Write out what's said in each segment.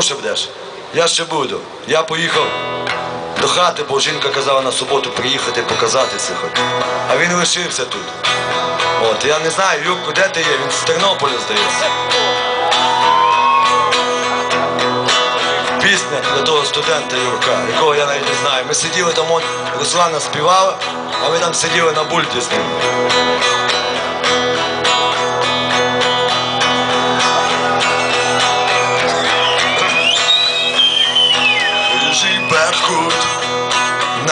довше будеш. Я ще буду. Я поїхав до хати, бо жінка казала на суботу приїхати показатися хоч. А він лишився тут. От, я не знаю, Юрко, де ти є? Він з Тернополя, здається. Пісня для того студента Юрка, якого я навіть не знаю. Ми сиділи там, Руслана співала, а ви там сиділи на бульті з ним.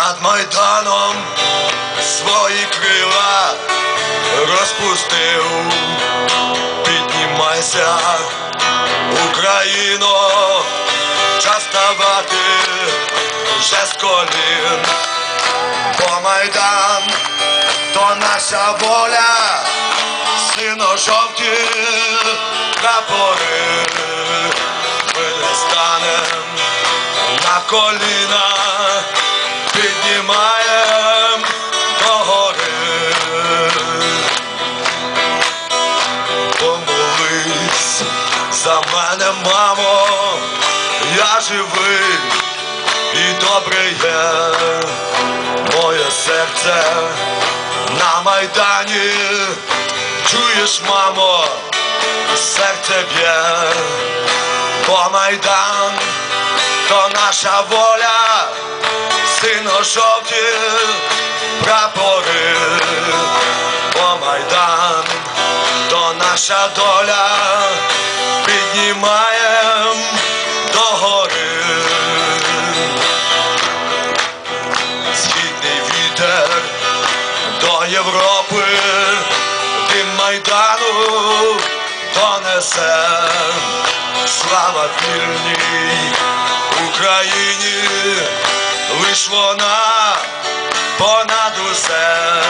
Над Майданом свої крила розпустив. Піднімайся, Україно, час ставати вже з колін. Бо Майдан то наша воля, сино-жовті прапори. Ми не станем на коліна, піднімаєм до гори. Помолись за мене, мамо, я живий і добрий є моє серце на майдані. Чуєш, мамо, серце б'є, бо майдан то наша воля, сино-жовті прапори, бо майдан то наша доля, піднімаєм до гори. Східний вітер до Європи, дим майдану донесе. Слава вільній Україні, лиш вона понад усе,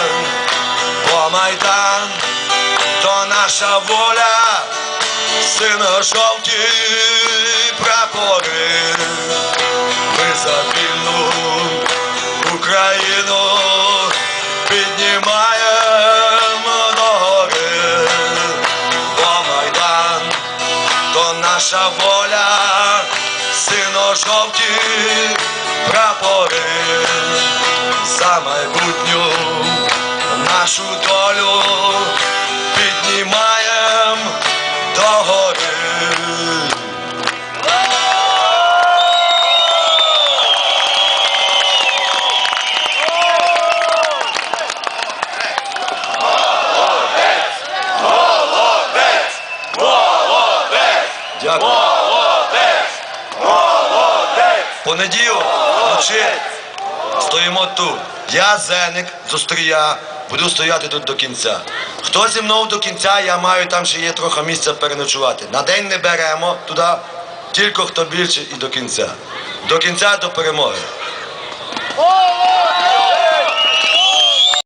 бо майдан то наша воля, сино-жовті прапори. Ми за вільну Україну піднімаємо до гори, бо майдан то наша воля, сино-жовті прапори за майбутню нашу долю піднімаєм до гори. Дякую. Понеділок, вночі стоїмо тут. Я Зеник зустрія, буду стояти тут до кінця. Хто зі мною до кінця, я маю там ще є трохи місця переночувати. На день не беремо туди, тільки хто більше і до кінця. До кінця до перемоги.